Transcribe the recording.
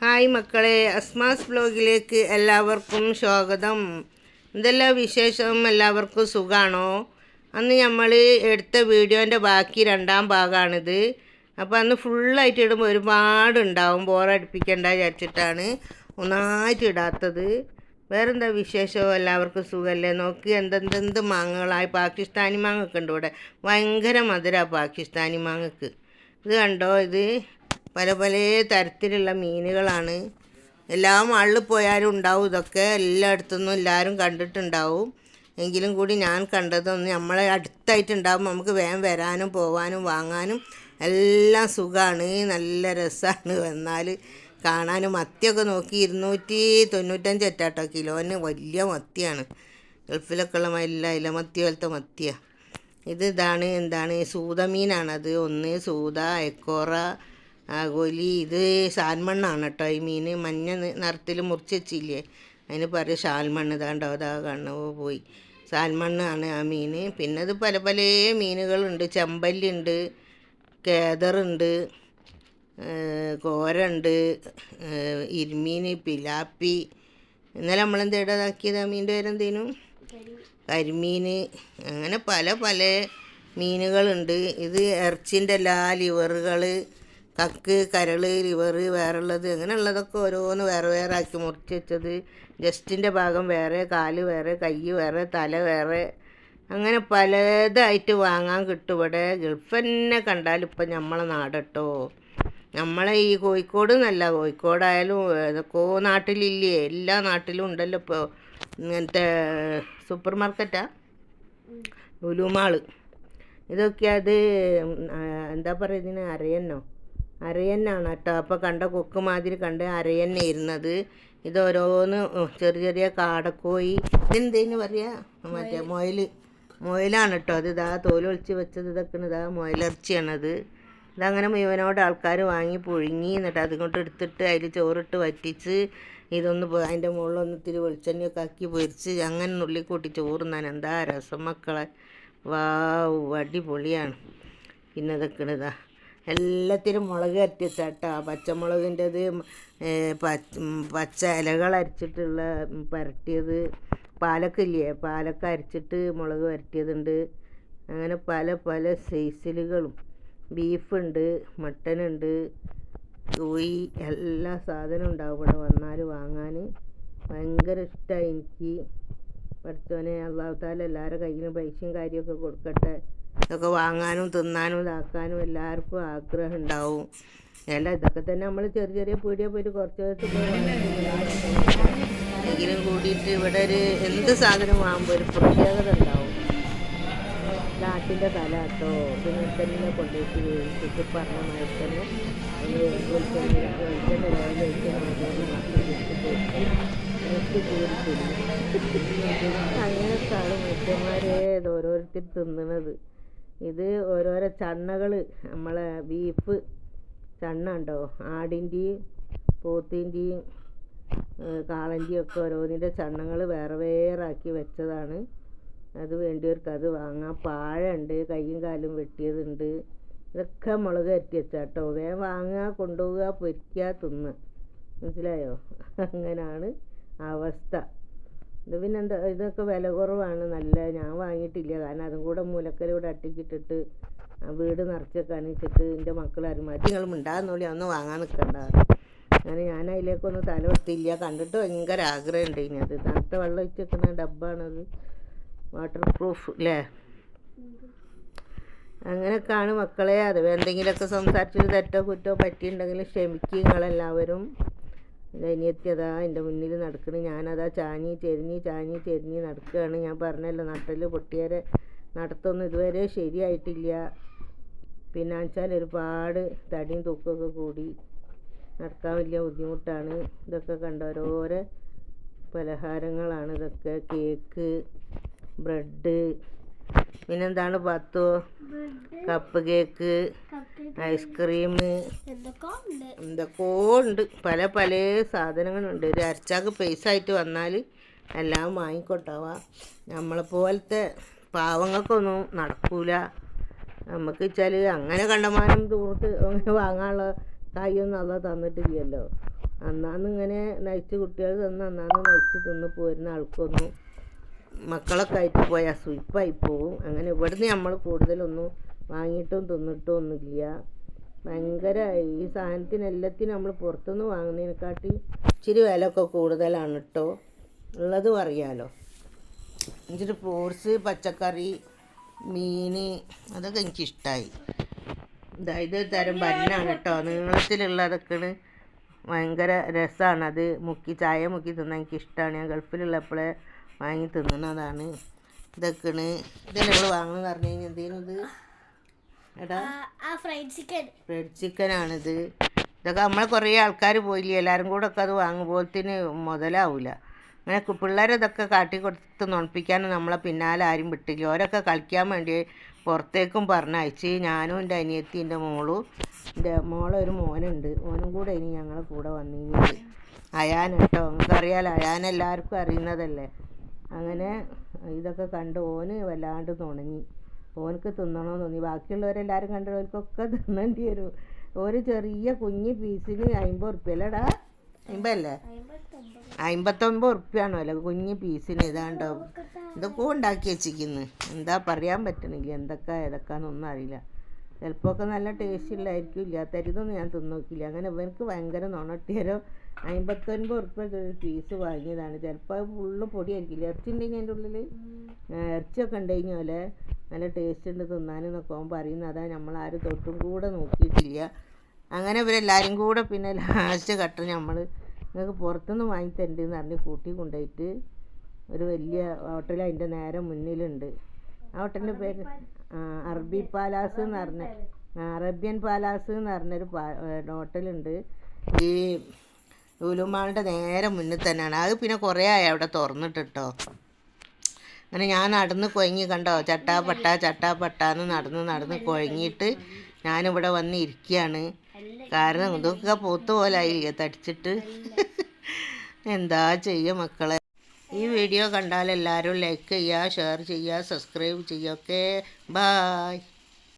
Hi മക്കളെ അസ്മാസ് ബ്ലോഗിലേക്ക് എല്ലാവർക്കും സ്വാഗതം. എന്തെല്ലാം വിശേഷം? എല്ലാവർക്കും സുഖമാണോ അന്ന് നമ്മൾ എടുത്ത വീഡിയോന്റെ ബാക്കി രണ്ടാം ഭാഗമാണിത് അപ്പോൾ അന്ന് ഫുള്ളായിട്ട് ഇടുമ്പോൾ ഒരുപാട് ഉണ്ടാവും. ബോറടിപ്പിക്കേണ്ട വിചാരിച്ചിട്ടാണ് ഒന്നായിട്ട് ഇടാത്തത്. വേറെന്താ വിശേഷമോ എല്ലാവർക്കും സുഖമല്ലേ നോക്കി എന്തെന്തെന്ത് മാങ്ങകളായി. പാകിസ്ഥാനി മാങ്ങൊക്കെ ഉണ്ട് ഇവിടെ? ഭയങ്കര മധുരമാണ് പാകിസ്ഥാനി മാങ്ങക്ക്. ഇത് കണ്ടോ ഇത്? പല പല തരത്തിലുള്ള മീനുകളാണ്. എല്ലാ മാളിൽ പോയാലും ഉണ്ടാവും. ഇതൊക്കെ എല്ലായിടത്തുനിന്നും എല്ലാവരും കണ്ടിട്ടുണ്ടാവും. എങ്കിലും കൂടി ഞാൻ കണ്ടതൊന്നും നമ്മളെ അടുത്തായിട്ടുണ്ടാവും നമുക്ക് വേഗം വരാനും പോവാനും വാങ്ങാനും എല്ലാം സുഖമാണ് നല്ല രസമാണ് വന്നാൽ കാണാനും മത്തിയൊക്കെ നോക്കി ഇരുന്നൂറ്റി തൊണ്ണൂറ്റഞ്ച് എറ്റാട്ടോ കിലോന്. വലിയ മത്തിയാണ്. ഗൾഫിലൊക്കെ ഉള്ള എല്ലാ ഇല മത്തി പോലത്തെ മത്തിയാണ് ഇത് ഇതാണ്. എന്താണ്? സൂതമീനാണത് ഒന്ന് സൂത എക്കോറ ആഗോലി ഇത് സാൽമണ്ണാണ് കേട്ടോ ഈ മീൻ മഞ്ഞ നിറത്തിൽ മുറിച്ച് വെച്ചില്ലേ? അതിന് പറയും ഷാൽമണ്ണ് ഇതാണ്ടോ അതാ കണ്ണവോ പോയി. സാൽമണ്ണാണ് ആ മീൻ. പിന്നെ അത് പല പല മീനുകളുണ്ട്. ചെമ്പല്ലുണ്ട് കേദറുണ്ട് കോരണ്ട് ഇരുമീൻ പിലാപ്പി. ഇന്നലെ നമ്മളെന്തേടാതാക്കിയത് ആ മീന്റെ പേരെന്തേനു? കരിമീൻ. അങ്ങനെ പല പല മീനുകളുണ്ട്. ഇത് ഇറച്ചിന്റെ എല്ലാ ലിവറുകൾ കക്ക് കരൾ ലിവർ വേറുള്ളത് അങ്ങനെയുള്ളതൊക്കെ ഓരോന്ന് വേറെ വേറെ ആക്കി മുറിച്ച് വെച്ചത്. ജസ്റ്റിന്റെ ഭാഗം വേറെ കാൽ വേറെ കൈ വേറെ തല വേറെ. അങ്ങനെ പലതായിട്ട് വാങ്ങാൻ കിട്ടും. ഇവിടെ ഗൾഫ് തന്നെ കണ്ടാൽ ഇപ്പം നമ്മളെ നാടട്ടോ. നമ്മളെ ഈ കോഴിക്കോട് എന്നല്ല കോഴിക്കോടായാലും ഏതൊക്കെയോ നാട്ടിലില്ലേ എല്ലാ നാട്ടിലും ഉണ്ടല്ലോ ഇപ്പോൾ ഇങ്ങനത്തെ സൂപ്പർ മാർക്കറ്റാ? ലുലുമാൾ ഇതൊക്കെ അത് എന്താ പറയുന്നതിന് അരയന്നോ അരയന്നാണ് കേട്ടോ അപ്പോൾ കണ്ട കൊക്ക് മാതിരി കണ്ട് അരയന്നെ ഇരുന്നത്. ഇത് ഓരോന്ന് ചെറിയ ചെറിയ കാടക്കോയി ഇതെന്തേന്ന് പറയുക മറ്റേ മുയൽ മുയലാണ് കേട്ടോ അത് ഇതാ തോലൊളിച്ച് വെച്ചത് ഇതൊക്കെ ഇതാ മുയലിറച്ചിയാണത് ഇതങ്ങനെ മുഴുവനോട് ആൾക്കാർ വാങ്ങി പുഴുങ്ങി എന്നിട്ട് അതുകൊണ്ട് എടുത്തിട്ട് അതിൽ ചോറിട്ട് വറ്റിച്ച് ഇതൊന്ന് അതിന്റെ മുകളിലൊന്ന് ഇത്തിരി വെളിച്ചെണ്ണയൊക്കെ ആക്കി പൊരിച്ച് അങ്ങനെ നുള്ളി കൂട്ടി ചോറുന്നാൻ എന്താ രസം മക്കളെ. വാ അടിപൊളിയാണ്. പിന്നെ ഇതൊക്കെ ഇതാ. എല്ലാത്തിനും മുളക് അരട്ടിച്ചാട്ടാ പച്ചമുളകിന്റെത് പച്ച ഇലകൾ അരച്ചിട്ടുള്ള പരട്ടിയത്. പാലക്കില്ലേ പാലക്ക അരച്ചിട്ട് മുളക് വരട്ടിയതുണ്ട് അങ്ങനെ പല പല സൈസിലുകളും. ബീഫുണ്ട് മട്ടനുണ്ട് കോഴി എല്ലാ സാധനവും ഉണ്ടാവും ഇവിടെ വന്നാൽ വാങ്ങാൻ. ഭയങ്കര ഇഷ്ടമായി എനിക്ക്. പഠിച്ചവനെ അള്ളാഹുത്താല എല്ലാവരുടെ കയ്യിലും പൈസയും കാര്യമൊക്കെ കൊടുക്കട്ടെ. ഇതൊക്കെ വാങ്ങാനും തിന്നാനും ഇതാക്കാനും എല്ലാവർക്കും ആഗ്രഹം ഉണ്ടാവും അല്ല ഇതൊക്കെ തന്നെ നമ്മൾ ചെറിയ ചെറിയ പീടിയ പോയിട്ട് കുറച്ച് എങ്കിലും കൂടിയിട്ട് ഇവിടെ ഒരു എന്ത് സാധനം വാങ്ങുമ്പോൾ ഒരു പ്രത്യേകത ഉണ്ടാവും. നാട്ടിന്റെ തല ഇതിനെ തന്നെ കൊണ്ടുപോയിട്ട് പറഞ്ഞ മാതിരി തന്നെ ഒന്ന് വെളിച്ചെണ്ണ അങ്ങനത്താണ് മനുഷ്യന്മാരെ ഇത് ഓരോരുത്തർ തിന്നണത്. ഇത് ഓരോരോ ചണ്ണകൾ നമ്മളെ ബീഫ് ചണ്ണ ഉണ്ടോ ആടിന്റെയും പോത്തിന്റെയും കാളന്റെയും ഒക്കെ ഓരോന്നിന്റെ ചണ്ണങ്ങൾ വേറെ വേറെ ആക്കി വെച്ചതാണ്. അത് വേണ്ടിയവർക്ക് അത് വാങ്ങാം. പാഴുണ്ട് കൈയും കാലും വെട്ടിയതുണ്ട്. ഇതൊക്കെ മുളക് അരട്ടി വെച്ചാട്ടോ. വേഗം വാങ്ങുക കൊണ്ടുപോവുക പൊരിക്കുക തിന്നുക മനസ്സിലായോ? അങ്ങനെയാണ് അവസ്ഥ. ഇത് പിന്നെ എന്താ ഇതൊക്കെ വില കുറവാണ്. നല്ല ഞാൻ വാങ്ങിയിട്ടില്ല. കാരണം അതും കൂടെ മൂലക്കലൂടെ അട്ടിക്കിട്ടിട്ട് വീട് നിറച്ചൊക്കെയാണ് വെച്ചിട്ട് എന്റെ മക്കൾ ആരും മാറ്റി നിങ്ങൾ മിണ്ടാന്നോളി ഒന്നും വാങ്ങാൻ നിൽക്കണ്ട അങ്ങനെ ഞാൻ അതിലേക്കൊന്നും തല വെട്ടിയില്ല കണ്ടിട്ട് ഭയങ്കര ആഗ്രഹമുണ്ട് ഇനി അത് തണുത്ത വെള്ളം ഒഴിച്ച് വെക്കുന്ന ഡബ്ബാണത് വാട്ടർ പ്രൂഫ് അല്ലേ അങ്ങനെയൊക്കെയാണ് മക്കളെ. അത് എന്തെങ്കിലുമൊക്കെ സംസാരിച്ചിട്ട് തെറ്റോ കുറ്റോ പറ്റിയിട്ടുണ്ടെങ്കിൽ ക്ഷമിക്കുക നിങ്ങളെല്ലാവരും അനിയത്തിയതാ എന്റെ മുന്നിൽ നടക്കണ്. ഞാനതാ ചാഞ്ഞി ചെരിഞ്ഞ് ചാഞ്ഞി ചെരിഞ്ഞ് നടക്കുകയാണ്. ഞാൻ പറഞ്ഞല്ലോ നട്ടൽ പൊട്ടിയരെ നടത്തൊന്നും ഇതുവരെ ശരിയായിട്ടില്ല. പിന്നെ വെച്ചാൽ ഒരുപാട് തടിയും തൂക്കമൊക്കെ കൂടി നടക്കാൻ വലിയ ബുദ്ധിമുട്ടാണ്. ഇതൊക്കെ കണ്ട ഓരോരോ പലഹാരങ്ങളാണ് ഇതൊക്കെ. കേക്ക് ബ്രെഡ് പിന്നെന്താണ് പത്തോ? കപ്പ് കേക്ക് ഐസ്ക്രീം എന്തൊക്കെയോ ഉണ്ട്. പല പല സാധനങ്ങളുണ്ട്. ഒരു അരച്ചാക്ക് പൈസ ആയിട്ട് വന്നാൽ എല്ലാം വാങ്ങിക്കൊട്ടാവാ നമ്മളെ പോലത്തെ പാവങ്ങൾക്കൊന്നും നടക്കൂല. നമുക്ക് വെച്ചാൽ അങ്ങനെ കണ്ടമാനം ദൂരത്ത് അങ്ങനെ വാങ്ങാനുള്ള കായൊന്നും അല്ല തന്നിട്ടില്ലല്ലോ. അന്നാന്ന് ഇങ്ങനെ നയിച്ച് കുട്ടികൾ തന്ന് അന്നാന്ന് നയിച്ച് തിന്ന് പോരുന്ന ആൾക്കൊന്നും മക്കളൊക്കെ ആയിട്ട് പോയാൽ സുയിപ്പായി പോവും. അങ്ങനെ ഇവിടുന്ന് നമ്മൾ കൂടുതലൊന്നും വാങ്ങിയിട്ടും തിന്നിട്ടും ഒന്നുമില്ല. ഭയങ്കര ഈ സാധനത്തിന് എല്ലാത്തിനും നമ്മൾ പുറത്തുനിന്ന് വാങ്ങുന്നതിനെക്കാട്ടി ഇച്ചിരി വില ഒക്കെ കൂടുതലാണ് കേട്ടോ. ഉള്ളത് പറയാലോ. ഇച്ചിരി ഫ്രൂട്ട്സ് പച്ചക്കറി മീൻ അതൊക്കെ എനിക്കിഷ്ടമായി ഇതായത് തരം ബന്നാണ് കേട്ടോ. നീളത്തിലുള്ളതൊക്കെയാണ് ഭയങ്കര രസമാണ് അത് മുക്കി ചായ മുക്കി തിന്നാൻ എനിക്കിഷ്ടമാണ് ഞാൻ ഗൾഫിലുള്ളപ്പോഴേ വാങ്ങി തിന്നണതാണ് ഇതൊക്കെയാണ്. ഇത് ഞങ്ങൾ വാങ്ങണമെന്ന് പറഞ്ഞു കഴിഞ്ഞാൽ എന്തേലും ഇത്? എടാ. ഫ്രൈഡ് ചിക്കൻ ഫ്രൈഡ് ചിക്കനാണിത് ഇതൊക്കെ നമ്മൾ കുറേ ആൾക്കാർ പോയില്ലേ? എല്ലാവരും കൂടെ ഒക്കെ അത് വാങ്ങുമ്പോഴത്തേന് മുതലാവില്ല അങ്ങനെ പിള്ളേരെ ഇതൊക്കെ കാട്ടി കൊടുത്ത് നുണപ്പിക്കാനും നമ്മളെ പിന്നാലെ ആരും വിട്ടില്ല. ഓരൊക്കെ കളിക്കാൻ വേണ്ടി പുറത്തേക്കും പറഞ്ഞയച്ച് ഞാനും എന്റെ അനിയത്തി എന്റെ മോളും. എന്റെ മോളെ ഒരു മോനുണ്ട്. ഓനും കൂടെ ഇനി ഞങ്ങളെ കൂടെ വന്നിരുന്നത് അയാൻ കേട്ടോ നിങ്ങൾക്കറിയാലോ അയാൻ എല്ലാവർക്കും അറിയുന്നതല്ലേ? അങ്ങനെ ഇതൊക്കെ കണ്ട് ഓന് വല്ലാണ്ട് തുണങ്ങി ഓനക്ക് തിന്നണമെന്ന് തോന്നി ബാക്കിയുള്ളവരെല്ലാവരും കണ്ടവർക്കൊക്കെ തിന്നേണ്ടി വരും ഒരു ചെറിയ കുഞ്ഞ് പീസിന് അമ്പത് ഉറുപ്പ്യല്ലടാ അമ്പതല്ലേ അമ്പത്തൊമ്പത് അല്ലെ കുഞ്ഞ് പീസിന് ഇതാണ്ടോ ഇതൊക്കെ ഉണ്ടാക്കി വെച്ചിരിക്കുന്നു. എന്താ പറയാൻ പറ്റണില്ല. എന്തൊക്കെ ഏതൊക്കെയാണെന്നൊന്നും അറിയില്ല. ചിലപ്പോൾ ഒക്കെ നല്ല ടേസ്റ്റ് ഇല്ലായിരിക്കും. ഇല്ലാത്തരിതൊന്നും ഞാൻ തിന്നു നോക്കില്ല അങ്ങനെ ഇവർക്ക് ഭയങ്കര നുണട്ടിയാരോ? അമ്പത്തൊൻപത് ഉറുപ്പ്യ ഒരു പീസ് വാങ്ങിയതാണ്. ചിലപ്പോൾ അത് ഫുള്ള് പൊടിയായിരിക്കില്ല ഇറച്ചി ഉണ്ടെങ്കിൽ അതിന്റെ ഉള്ളിൽ ഇറച്ചിയൊക്കെ ഉണ്ടെങ്കിൽ പോലെ നല്ല ടേസ്റ്റ് ഉണ്ട് തിന്നാനെന്നൊക്കെ അവൻ പറയുന്നത്. അതാ നമ്മൾ ആരും തൊട്ടും കൂടെ നോക്കിയിട്ടില്ല. അങ്ങനെ ഇവരെല്ലാവരും കൂടെ പിന്നെ ലാസ്റ്റ് ഘട്ടം നമ്മൾ നിങ്ങൾക്ക് പുറത്തുനിന്ന് വാങ്ങി തരണ്ടെന്ന് പറഞ്ഞ് കൂട്ടി കൊണ്ടുപോയിട്ട് ഒരു വലിയ ഹോട്ടൽ അതിന്റെ നേരെ മുന്നിലുണ്ട്. ആ ഹോട്ടലിന്റെ പേര് അറബി പാലാസ് എന്ന് പറഞ്ഞ അറേബ്യൻ പാലാസ് എന്ന് പറഞ്ഞൊരു ഹോട്ടലുണ്ട്. ഈ ലുലുമാളുടെ നേരെ മുന്നിൽ തന്നെയാണ്. അത് പിന്നെ കുറേ ആയി അവിടെ തുറന്നിട്ട് കേട്ടോ അങ്ങനെ ഞാൻ നടന്ന് കുഴങ്ങി കണ്ടോ? ചട്ടാപ്പട്ട പട്ടാന്ന് നടന്ന് നടന്ന് കുഴങ്ങിയിട്ട് ഞാനിവിടെ വന്ന് ഇരിക്കുകയാണ്. കാരണം ഇതൊക്കെ പോത്ത് പോലെ ആയില്ലേ തടിച്ചിട്ട്. എന്താ ചെയ്യുക മക്കളെ? ഈ വീഡിയോ കണ്ടാൽ എല്ലാവരും ലൈക്ക് ചെയ്യുക ഷെയർ ചെയ്യുക സബ്സ്ക്രൈബ് ചെയ്യുക. Okay bye